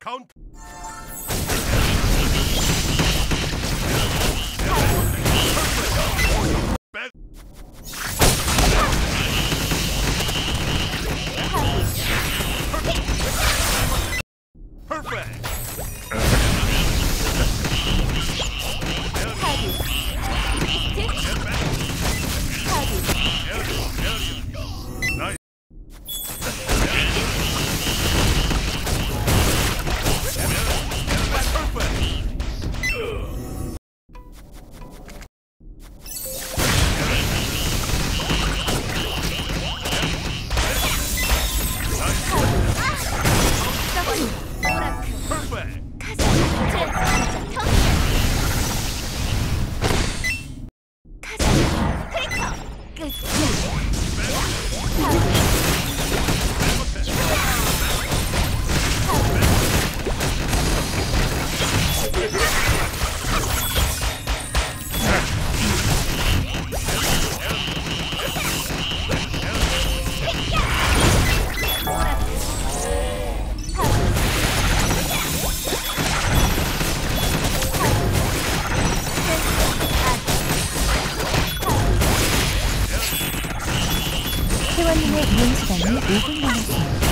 카운트. 선행의 이용 시간이 5분 남았습니다.